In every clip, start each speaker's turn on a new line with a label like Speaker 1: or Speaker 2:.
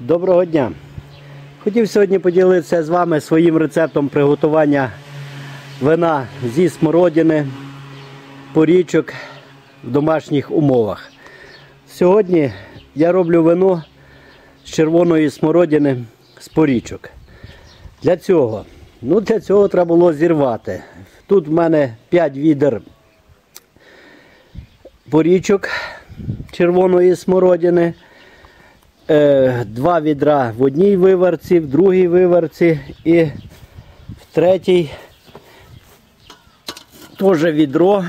Speaker 1: Доброго дня! Хотів сьогодні поділитися з вами своїм рецептом приготування вина зі смородини, порічок в домашніх умовах. Сьогодні я роблю вино з червоної смородини з порічок. Для цього, ну для цього треба було зірвати. Тут в мене 5 відер порічок червоної смородини. Е, Два відра в одній виварці, в другій виварці і в третій теж відро,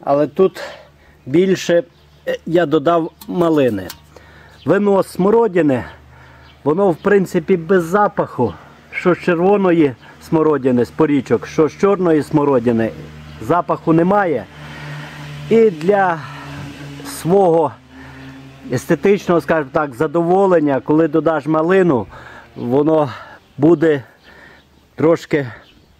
Speaker 1: але тут більше е, я додав малини. Вино смородини, воно в принципі без запаху, що з червоної смородини з порічок, що з чорної смородини запаху немає. І для свого естетичного, скажімо так, задоволення, коли додаш малину, воно буде трошки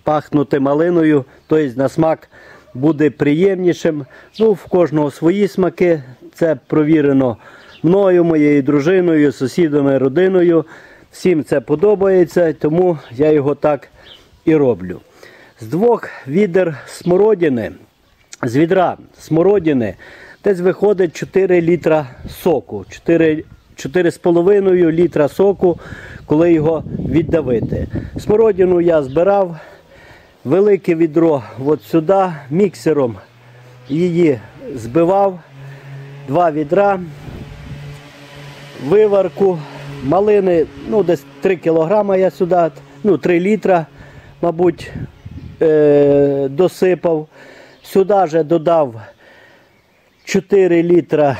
Speaker 1: пахнути малиною, тобто на смак буде приємнішим. Ну, в кожного свої смаки. Це провірено мною, моєю дружиною, сусідами, родиною. Всім це подобається, тому я його так і роблю. З двох відер смородини, з відра смородини, десь виходить 4 літра соку. 4 4,5 літра соку, коли його віддавити. Смородину я збирав, велике відро от сюди, міксером її збивав, два відра, виварку, малини, ну десь 3 кілограма я сюди, ну 3 літра, мабуть, е- досипав. Сюди же додав 4 літра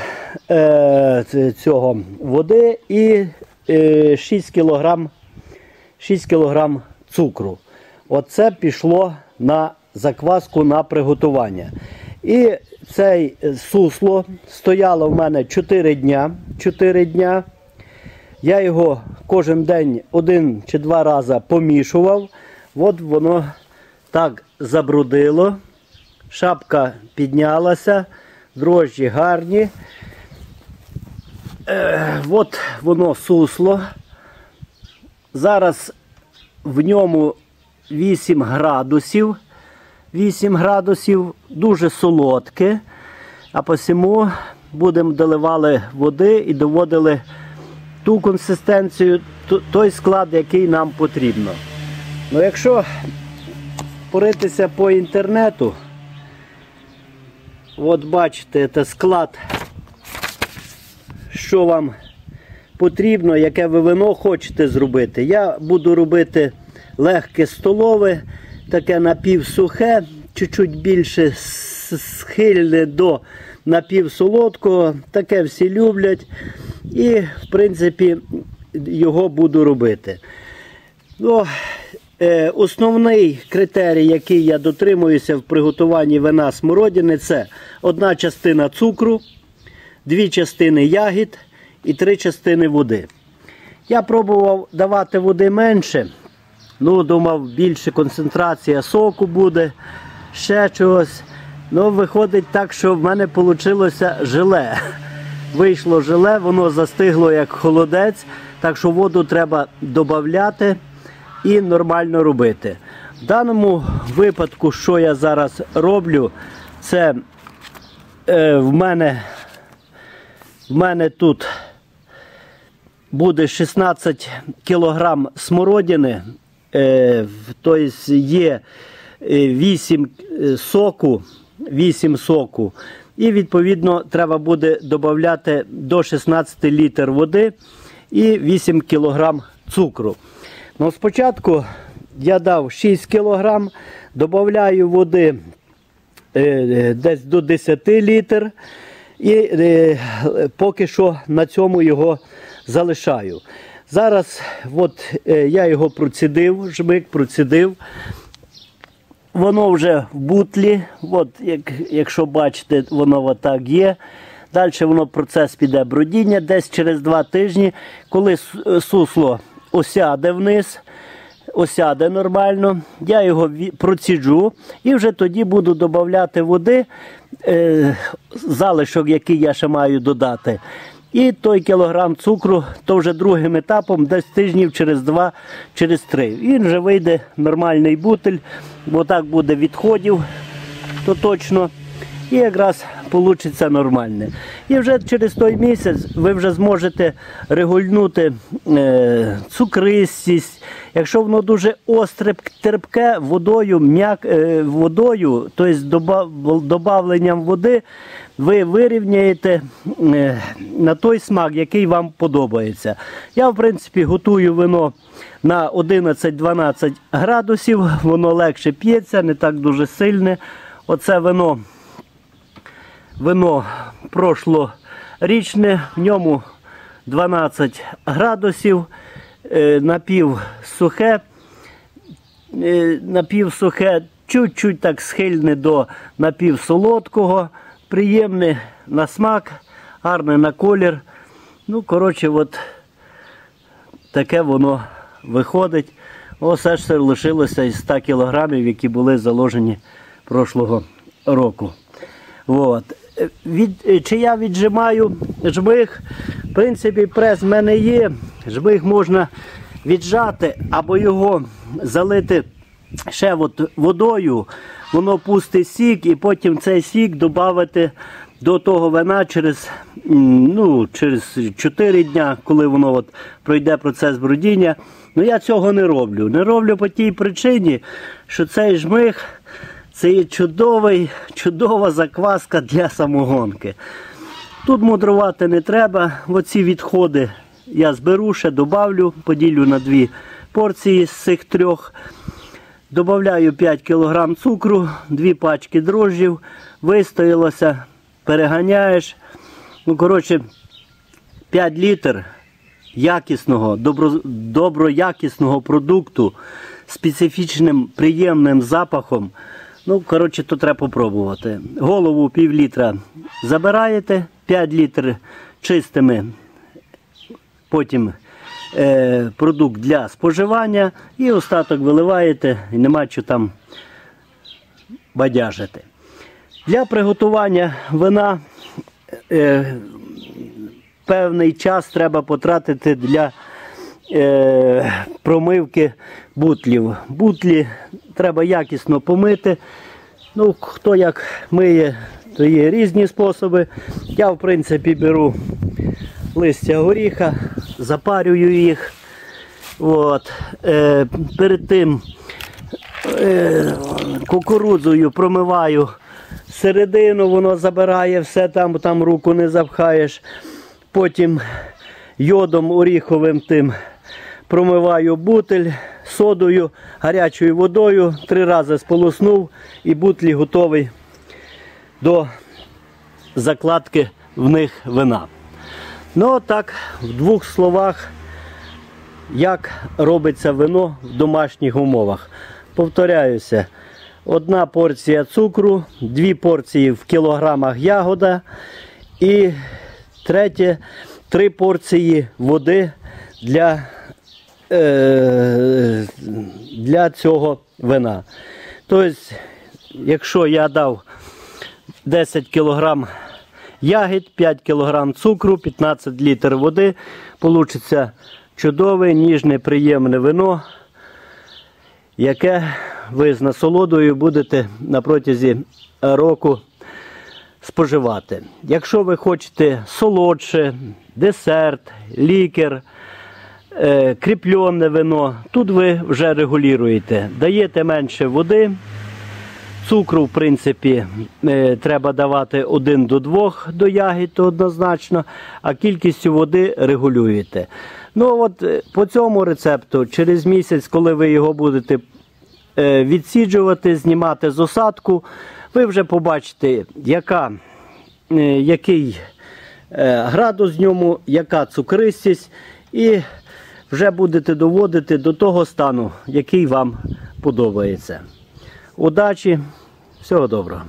Speaker 1: е, цього води і е, 6 кілограм, 6 кілограм цукру. Оце пішло на закваску на приготування. І цей сусло стояло в мене 4 дня. 4 дня. Я його кожен день один чи два рази помішував. От воно так забрудило. Шапка піднялася, дрожжі гарні. Е, от воно сусло. Зараз в ньому 8 градусів. 8 градусів, дуже солодке. А посему будемо доливали води і доводили ту консистенцію, той склад, який нам потрібно. Ну, якщо поритися по інтернету, от бачите, це склад, що вам потрібно, яке ви вино хочете зробити. Я буду робити легке столове, таке напівсухе, чуть-чуть більше схильне до напівсолодкого. Таке всі люблять. І, в принципі, його буду робити. Ну, основний критерій, який я дотримуюся в приготуванні вина смородини, це одна частина цукру, дві частини ягід і три частини води. Я пробував давати води менше. Ну, думав, більше концентрація соку буде, ще чогось. Ну, виходить так, що в мене вийшло желе. Вийшло желе, воно застигло як холодець, так що воду треба додати і нормально робити. В даному випадку, що я зараз роблю, це е, в мене в мене тут буде 16 кілограм смородини, е, тобто є е, 8 е, соку, 8 соку. І відповідно треба буде додати до 16 літр води і 8 кілограм цукру. Ну, спочатку я дав 6 кілограм, додаю води е, десь до 10 літр. І е, поки що на цьому його залишаю. Зараз от, е, я його процідив, жмик процідив. Воно вже в бутлі, от, як, якщо бачите, воно отак є. Далі воно процес піде бродіння десь через два тижні, коли сусло осяде вниз, осяде нормально, я його проціджу і вже тоді буду додати води, е, залишок, який я ще маю додати. І той кілограм цукру, то вже другим етапом, десь тижнів через два, через три. Він вже вийде нормальний бутиль, бо так буде відходів, то точно. І якраз вийде нормальне. І вже через той місяць ви вже зможете регульнути е, цукристість. Якщо воно дуже остре, терпке, водою, м'як, е, водою, тобто додавленням води, ви вирівняєте е, на той смак, який вам подобається. Я, в принципі, готую вино на 11-12 градусів, воно легше п'ється, не так дуже сильне. Оце вино вино прошлорічне, в ньому 12 градусів, е, напів сухе, е, напівсухе, чуть-чуть так схильне до напівсолодкого, приємне на смак, гарне на колір. Ну, коротше, от таке воно виходить. Ось аж все лишилося із 100 кілограмів, які були заложені прошлого року. От. Від, е, чи я віджимаю жмих? В принципі, прес в мене є. Жмих можна віджати або його залити ще от водою, воно пустить сік, і потім цей сік додати до того вина через, ну, через 4 дня, коли воно от пройде процес бродіння. Ну я цього не роблю. Не роблю по тій причині, що цей жмих це є чудовий, чудова закваска для самогонки. Тут мудрувати не треба. Оці відходи я зберу, ще добавлю, поділю на дві порції з цих трьох. Добавляю 5 кг цукру, дві пачки дрожжів, вистоялося, переганяєш. Ну, коротше, 5 літр якісного, добро, доброякісного продукту специфічним приємним запахом. Ну, коротше, то треба попробувати. Голову пів літра забираєте, 5 літр чистими, потім е, продукт для споживання і остаток виливаєте і нема що там бадяжити. Для приготування вина е, певний час треба потратити для е, промивки бутлів. Бутлі треба якісно помити. Ну, хто як миє, то є різні способи. Я, в принципі, беру листя горіха, запарюю їх. От. Е, перед тим е, кукурудзою промиваю середину, воно забирає все там, там руку не запхаєш. Потім йодом оріховим тим промиваю бутиль содою, гарячою водою, три рази сполоснув і бутлі готовий до закладки в них вина. Ну, так, в двох словах, як робиться вино в домашніх умовах. Повторяюся, одна порція цукру, дві порції в кілограмах ягода і третє три порції води для, е, для цього вина. Тобто, якщо я дав 10 кг ягід, 5 кг цукру, 15 літр води, вийде чудове, ніжне, приємне вино, яке ви з насолодою будете на протязі року споживати. Якщо ви хочете солодше, десерт, лікер, кріплене вино, тут ви вже регулюєте. Даєте менше води. Цукру, в принципі, е, треба давати 1 до 2 до ягід, однозначно, а кількістю води регулюєте. Ну от е, По цьому рецепту, через місяць, коли ви його будете е, відсіджувати, знімати з осадку, ви вже побачите, яка, е, який е, градус в ньому, яка цукристість, і вже будете доводити до того стану, який вам подобається. Удачі, всього доброго.